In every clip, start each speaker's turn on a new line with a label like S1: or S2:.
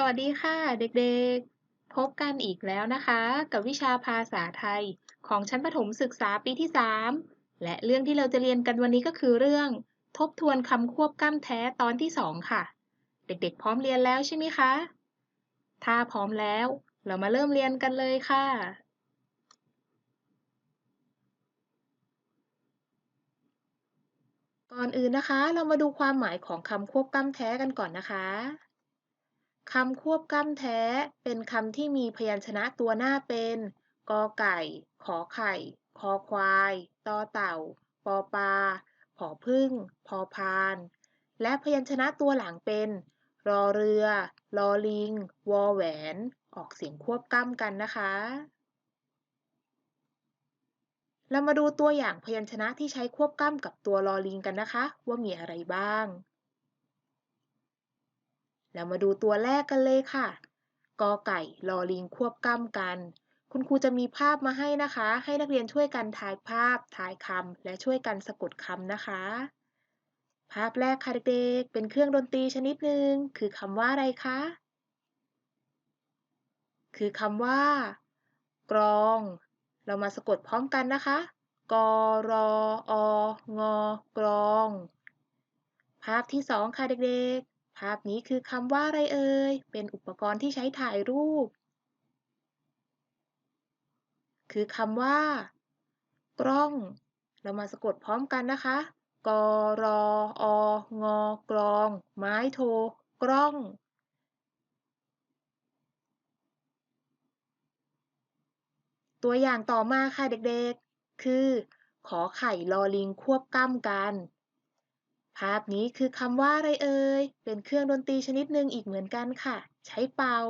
S1: สวัสดีค่ะ เด็กๆ พบกันอีกแล้วนะคะ กับวิชาภาษาไทยของชั้นประถมศึกษาปีที่ 3 และเรื่องที่เราจะเรียนกันวันนี้ก็คือเรื่อง ทบทวนคำควบกล้ำแท้ตอนที่ 2 ค่ะ เด็กๆ พร้อมเรียนแล้วใช่ไหมคะ ถ้าพร้อมแล้ว เรามาเริ่มเรียนกันเลยค่ะ ก่อนอื่นนะคะ เรามาดูความหมายของคำควบกล้ำแท้กันก่อนนะคะ คำควบกล้ำแท้ เป็นคำที่มีพยัญชนะตัวหน้าเป็นกอไก่ ขอไข่ คอควาย ตอเต่า ปอปลา ผอพึ่ง พอพาน และพยัญชนะตัวหลังเป็น รอเรือลอลิง วอแหวน ออกเสียงควบกล้ำกันนะคะ เรามาดูตัวอย่างพยัญชนะที่ใช้ควบกล้ำกับตัวลอลิงกันนะคะ ว่ามีอะไรบ้าง เรามาดูตัวแรกกันเลยค่ะ กอไก่ลอลิงควบกล้ำกัน คุณครูจะมีภาพมาให้นะคะ ให้นักเรียนช่วยกันถ่ายภาพถ่ายคำ และช่วยกันสะกดคำนะคะ ภาพแรกค่ะเด็กๆ เป็นเครื่องดนตรีชนิดหนึ่ง คือคำว่าอะไรคะ คือคำว่า กรอง เรามาสะกดพร้อมกันนะคะกรอองกรอง ภาพที่สองค่ะเด็กๆ ภาพนี้คือคำว่าอะไรเอ่ย เป็นอุปกรณ์ที่ใช้ถ่ายรูป คือคำว่า กล้อง เรามาสะกดพร้อมกันนะคะ กรอองกรอง ไม้โท กล้อง ตัวอย่างต่อมาค่ะเด็กๆ คือ ขอไข่ลอลิงควบกล้ำกัน ภาพนี้คือคำว่าอะไรเอ่ย เป็นเครื่องดนตรีชนิดหนึ่งอีกเหมือนกันค่ะ ใช้เป่า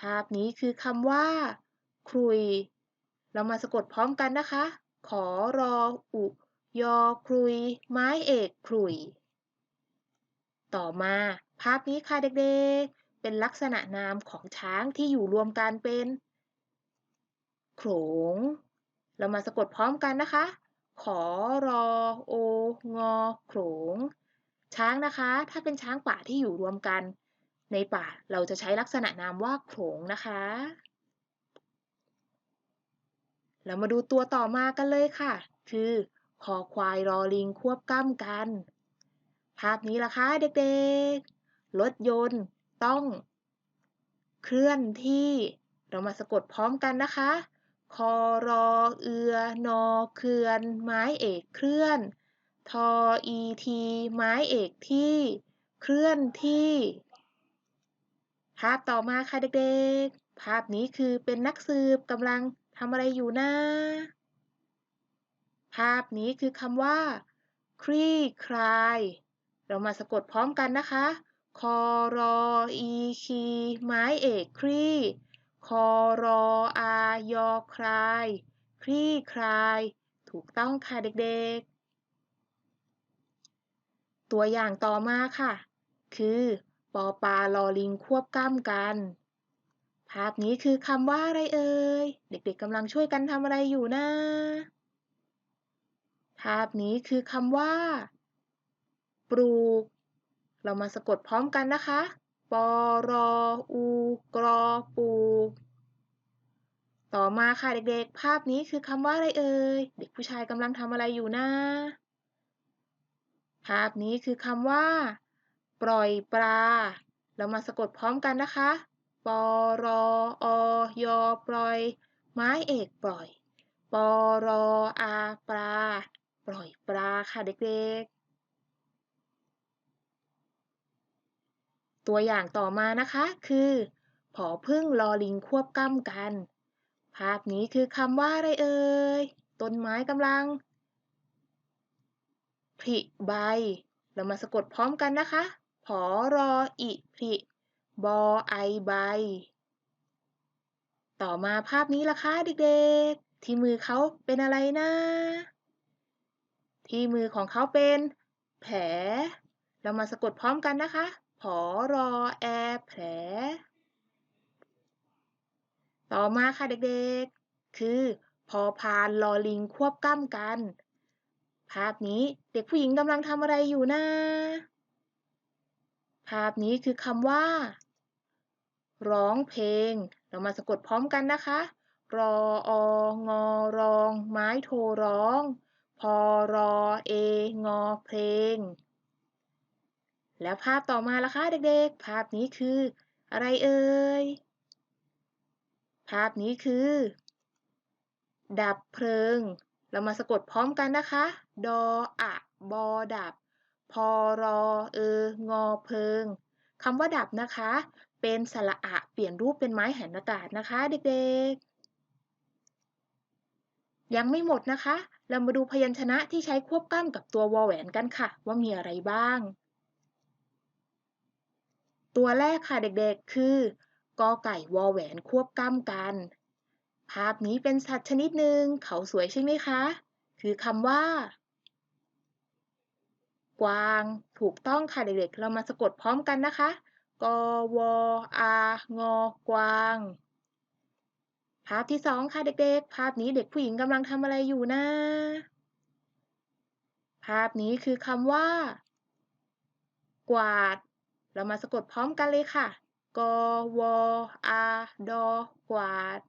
S1: ภาพนี้คือคำว่า ครุย เรามาสะกดพร้อมกันนะคะ ขอรออุยอครุย ไม้เอกครุย ต่อมา ภาพนี้ค่ะเด็กๆ เป็นลักษณะนามของช้างที่อยู่รวมกันเป็นโขลงเรามาสะกดพร้อมกันนะคะ ขอรอโองอโขงช้างนะคะ ถ้าเป็นช้างป่าที่อยู่รวมกัน ในป่าเราจะใช้ลักษณะนามว่าโขงนะคะ เรามาดูตัวต่อมากันเลยค่ะ คือคอควายรอลิงควบกล้ำกัน ภาพนี้ล่ะคะเด็กๆ รถยนต์ต้อง เคลื่อนที่ เรามาสะกดพร้อมกันนะคะ คอรอเอือนอเคือน ไม้เอกเคลื่อน ทออีที ไม้เอกที่ เคลื่อนที่ ภาพต่อมาค่ะเด็กๆ ภาพนี้คือเป็นนักสืบกำลังทำอะไรอยู่นะภาพนี้คือคำว่า คลี่คลาย เรามาสะกดพร้อมกันนะคะ คอรออีคี ไม้เอกคลี่ คอรอ อคลาย คลี่คลาย ถูกต้องค่ะเด็กๆ ตัวอย่างต่อมาค่ะ คือปอปลาลอลิงควบกล้ำกัน ภาพนี้คือคำว่าอะไรเอ่ย เด็กๆกำลังช่วยกันทำอะไรอยู่นะ ภาพนี้คือคำว่า ปลูก เรามาสะกดพร้อมกันนะคะ ปอรออูกรอปลูก ต่อมาค่ะเด็กๆ ภาพนี้คือคำว่าอะไรเอ่ย เด็กผู้ชายกำลังทำอะไรอยู่นะ ภาพนี้คือคำว่า ปล่อยปลา เรามาสะกดพร้อมกันนะคะ ปอรออยอปล่อย ไม้เอกปล่อย ปอรออาปลา ปล่อยปลาค่ะเด็กๆ ตัวอย่างต่อมานะคะคือ ผอพึ่งลอลิงควบกล้ำกัน ภาพนี้คือคำว่าอะไรเอ่ย ต้นไม้กำลังผลิใบ เรามาสะกดพร้อมกันนะคะ ผอรออิผลิบอไอใบ ต่อมาภาพนี้ล่ะคะเด็กๆ ที่มือเขาเป็นอะไรนะ ที่มือของเขาเป็น แผล เรามาสะกดพร้อมกันนะคะ ผอรอแอ แผล ต่อมาค่ะเด็กๆ คือ พอพานลอลิงควบกล้ำกัน ภาพนี้เด็กผู้หญิงกำลังทำอะไรอยู่นะ ภาพนี้คือคำว่า ร้องเพลง เรามาสะกดพร้อมกันนะคะ รอองอรอง ไม้โทร้อง พอรอเองอเพลง แล้วภาพต่อมาล่ะคะเด็กๆ ภาพนี้คือ อะไรเอ่ย ภาพนี้คือ ดับเพลิง เรามาสะกดพร้อมกันนะคะ ดออะบอดับ พอรอเอองอเพลิงคำว่าดับนะคะ เป็นสระอะเปลี่ยนรูปเป็นไม้แหันอากาศนะคะ เด็กๆ ยังไม่หมดนะคะ เรามาดูพยัญชนะที่ใช้ควบกล้ำกับตัววอแหวนกันค่ะ ว่ามีอะไรบ้าง ตัวแรกค่ะเด็กๆ คือ กอไก่วอแหวนควบกล้ำกัน ภาพนี้เป็นสัตว์ชนิดหนึ่งเขาสวยใช่ไหมคะ คือคำว่า กวาง ถูกต้องค่ะเด็กๆ เรามาสะกดพร้อมกันนะคะกวอางอกวาง ภาพที่สองค่ะเด็กๆ ภาพนี้เด็กผู้หญิงกำลังทำอะไรอยู่นะ ภาพนี้คือคำว่า กวาด เรามาสะกดพร้อมกันเลยค่ะ กวอาดอกวาด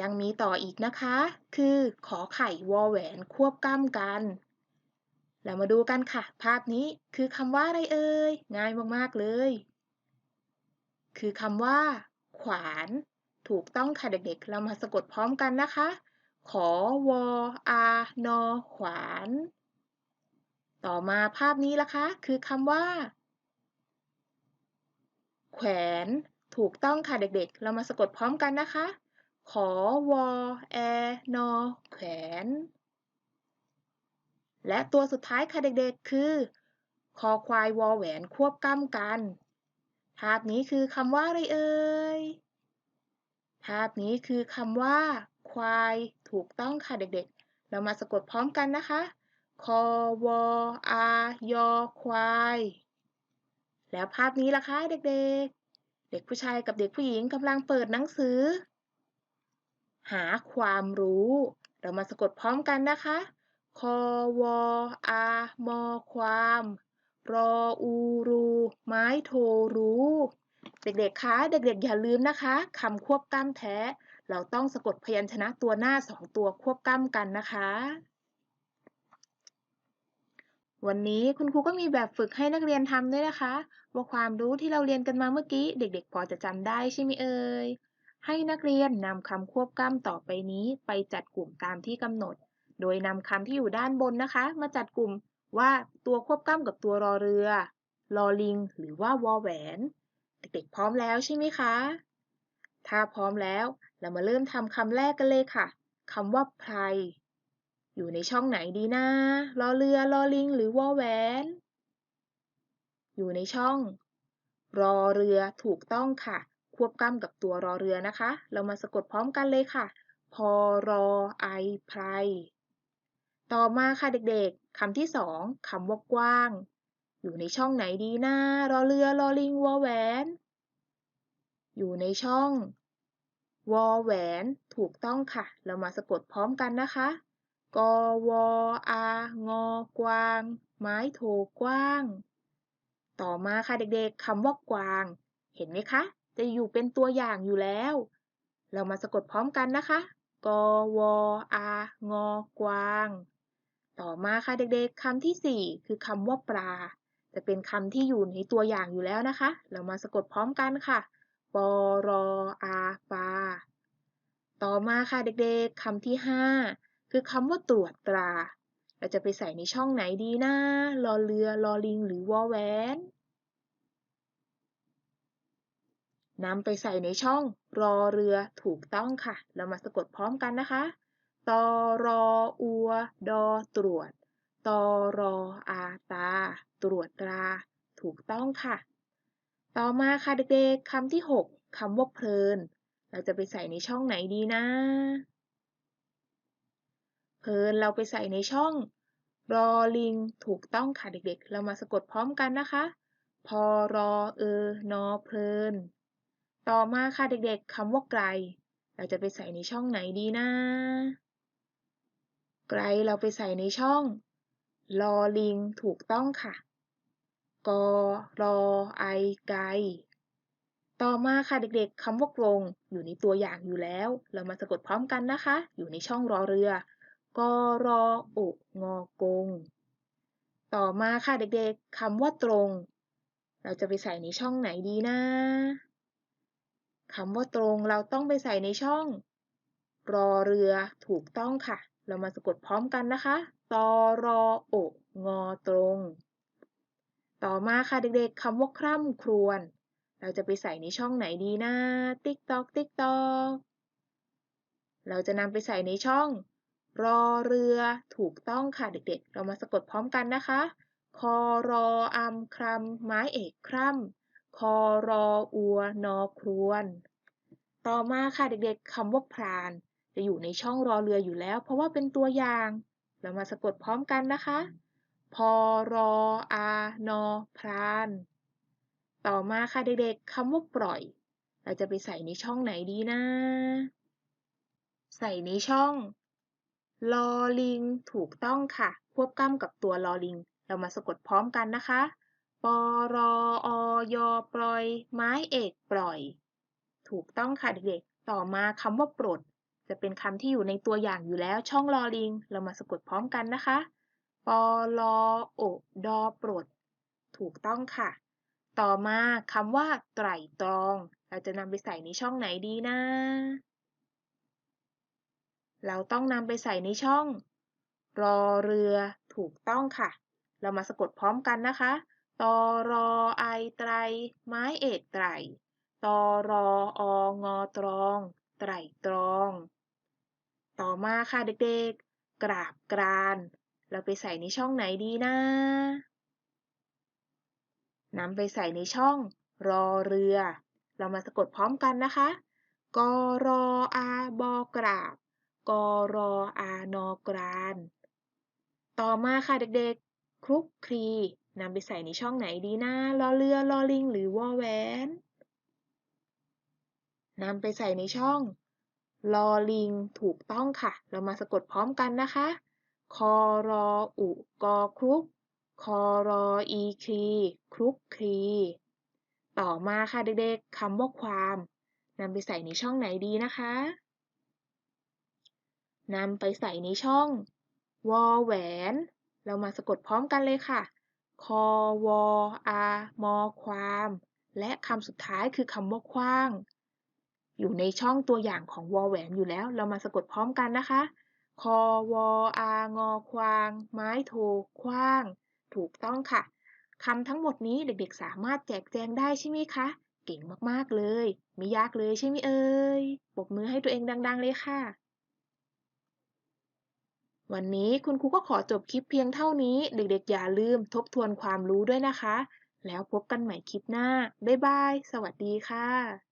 S1: ยังมีต่ออีกนะคะ คือขอไข่วอแหวนควบกล้ำกัน เรามาดูกันค่ะ ภาพนี้คือคำว่าอะไรเอ่ย ง่ายมาก ๆ เลย คือคำว่า ขวาน ถูกต้องค่ะเด็กๆ เรามาสะกดพร้อมกันนะคะ ขอวออานอขวาน ต่อมาภาพนี้ล่ะคะ คือคำว่า แขวนถูกต้องค่ะเด็กๆ เรามาสะกดพร้อมกันนะคะ ขอวอแอนอแขวน และตัวสุดท้ายค่ะเด็กๆ คือ คอควายวอแหวนควบกล้ำกัน ภาพนี้คือคำว่าอะไรเอ่ย ภาพนี้คือคำว่า ควาย ถูกต้องค่ะเด็กๆ เรามาสะกดพร้อมกันนะคะ คอวออายอควาย แล้วภาพนี้ล่ะคะเด็กๆ เด็กผู้ชายกับเด็กผู้หญิงกำลังเปิดหนังสือ หาความรู้ เรามาสะกดพร้อมกันนะคะ คอวออามอความ รออูรู ไม้โทรู้ เด็กๆ คะ เด็กๆ อย่าลืมนะคะคำควบกล้ำแท้ เราต้องสะกดพยัญชนะตัวหน้าสองตัวควบกล้ำกันนะคะ วันนี้คุณครูก็มีแบบฝึกให้นักเรียนทำด้วยนะคะ ว่าความรู้ที่เราเรียนกันมาเมื่อกี้ เด็กๆ พอจะจำได้ใช่ไหมเอ่ย ให้นักเรียนนำคำควบกล้ำต่อไปนี้ไปจัดกลุ่มตามที่กำหนด โดยนำคำที่อยู่ด้านบนนะคะ มาจัดกลุ่มว่าตัวควบกล้ำกับตัวรอเรือ รอลิง หรือว่าวอแหวน เด็กๆ พร้อมแล้วใช่ไหมคะ ถ้าพร้อมแล้ว เรามาเริ่มทำคำแรกกันเลยค่ะคำว่าไพร อยู่ในช่องไหนดีนะรอเรือรอลิง หรือวอแหวน อยู่ในช่อง รอเรือถูกต้องค่ะ ควบกล้ำกับตัวรอเรือนะคะ เรามาสะกดพร้อมกันเลยค่ะ พอรอไอไพรต่อมาค่ะเด็กๆ คำที่สองคำว่ากว้าง อยู่ในช่องไหนดีนะรอเรือรอลิงวอแหวน อยู่ในช่อง วอแหวน ถูกต้องค่ะ เรามาสะกดพร้อมกันนะคะ กวอางอกวาง ไม้โทกว้าง ต่อมาค่ะเด็กๆคำว่ากวาง เห็นไหมคะ จะอยู่เป็นตัวอย่างอยู่แล้ว เรามาสะกดพร้อมกันนะคะกวอางอกวาง ต่อมาค่ะเด็กๆคำที่สี่คือคำว่าปลา จะเป็นคำที่อยู่ในตัวอย่างอยู่แล้วนะคะ เรามาสะกดพร้อมกันค่ะปรออาปลาต่อมาค่ะเด็กๆคำที่ห้า คือคำว่าตรวจตรา เราจะไปใส่ในช่องไหนดีนะรอเรือรอลิงหรือวอแหวนนำไปใส่ในช่องรอเรือถูกต้องค่ะ เรามาสะกดพร้อมกันนะคะ ตอรออัว ดอตรวจ ตอรออาตา ตรวจตรา ถูกต้องค่ะ ต่อมาค่ะเด็กๆคำที่หกคำว่าเพลิน เราจะไปใส่ในช่องไหนดีนะ เพลินเราไปใส่ในช่องรอลิงถูกต้องค่ะเด็กๆ เรามาสะกดพร้อมกันนะคะ พอรอเออนอเพลิน ต่อมาค่ะเด็กๆคำว่าไกล เราจะไปใส่ในช่องไหนดีนะ ไกลเราไปใส่ในช่องลอลิงถูกต้องค่ะ กอรอไอไกล ต่อมาค่ะเด็กๆคำว่ากรงอยู่ในตัวอย่างอยู่แล้ว เรามาสะกดพร้อมกันนะคะ อยู่ในช่องรอเรือ กอรออกงอกง ต่อมาค่ะเด็กๆคำว่าตรง เราจะไปใส่ในช่องไหนดีนะคำว่าตรงเราต้องไปใส่ในช่อง รอเรือถูกต้องค่ะ เรามาสะกดพร้อมกันนะคะ ตอรออกงอตรง ต่อมาค่ะเด็กๆคำว่าคร่ำครวญเราจะไปใส่ในช่องไหนดีนะ ติ๊กตอกติ๊กตอก เราจะนำไปใส่ในช่อง รอเรือถูกต้องค่ะเด็กๆ เรามาสะกดพร้อมกันนะคะ คอรออัมครัมไม้เอกคร่ำคอรออัวนอครวน ต่อมาค่ะเด็กๆคำว่าพราน จะอยู่ในช่องรอเรืออยู่แล้ว เพราะว่าเป็นตัวอย่าง เรามาสะกดพร้อมกันนะคะ พอรออานอพราน ต่อมาค่ะเด็กๆคำว่าปล่อย เราจะไปใส่ในช่องไหนดีนะ ใส่ในช่อง ลอลิง ถูกต้องค่ะ ควบกล้ำกับตัวลอลิง เรามาสะกดพร้อมกันนะคะปรออยปล่อย ไม้เอกปล่อย ถูกต้องค่ะเด็กๆ ต่อมาคำว่าปลด จะเป็นคำที่อยู่ในตัวอย่างอยู่แล้วช่องลอลิง เรามาสะกดพร้อมกันนะคะปลอโอดอปลด ถูกต้องค่ะ ต่อมาคำว่าไตรตรอง เราจะนำไปใส่ในช่องไหนดีนะ เราต้องนำไปใส่ในช่อง รอเรือถูกต้องค่ะ เรามาสะกดพร้อมกันนะคะตอรอไอไตร ไม้เอกไตรตอรอองอตรอง ไตรตรอง ต่อมาค่ะเด็กๆ กราบกราน เราไปใส่ในช่องไหนดีนะนำไปใส่ในช่อง รอเรือ เรามาสะกดพร้อมกันนะคะ กรออาบอกราบ กรออานอกราน ต่อมาค่ะเด็กๆ คลุกคลีนำไปใส่ในช่องไหนดีนะรอเรือรอลิง หรือวอแหวนนำไปใส่ในช่องลอลิงถูกต้องค่ะ เรามาสะกดพร้อมกันนะคะ คอรออุกอคลุก คอรออีคลีคลุกคลี ต่อมาค่ะเด็กๆคำว่าความนำไปใส่ในช่องไหนดีนะคะ นำไปใส่ในช่อง วอแหวน เรามาสะกดพร้อมกันเลยค่ะ คอวออามอความ และคำสุดท้ายคือคำว่าคว้าง อยู่ในช่องตัวอย่างของวอแหวนอยู่แล้ว เรามาสะกดพร้อมกันนะคะ คอวออางอควาง ไม้โทคว้าง ถูกต้องค่ะคำทั้งหมดนี้เด็กๆ สามารถแจกแจงได้ใช่ไหมคะ เก่งมากๆเลย ไม่ยากเลยใช่ไหมเอ่ยปรบมือให้ตัวเองดัง ๆ เลยค่ะ วันนี้คุณครูก็ขอจบคลิปเพียงเท่านี้ เด็กๆ อย่าลืมทบทวนความรู้ด้วยนะคะ แล้วพบกันใหม่คลิปหน้า บ๊ายบาย สวัสดีค่ะ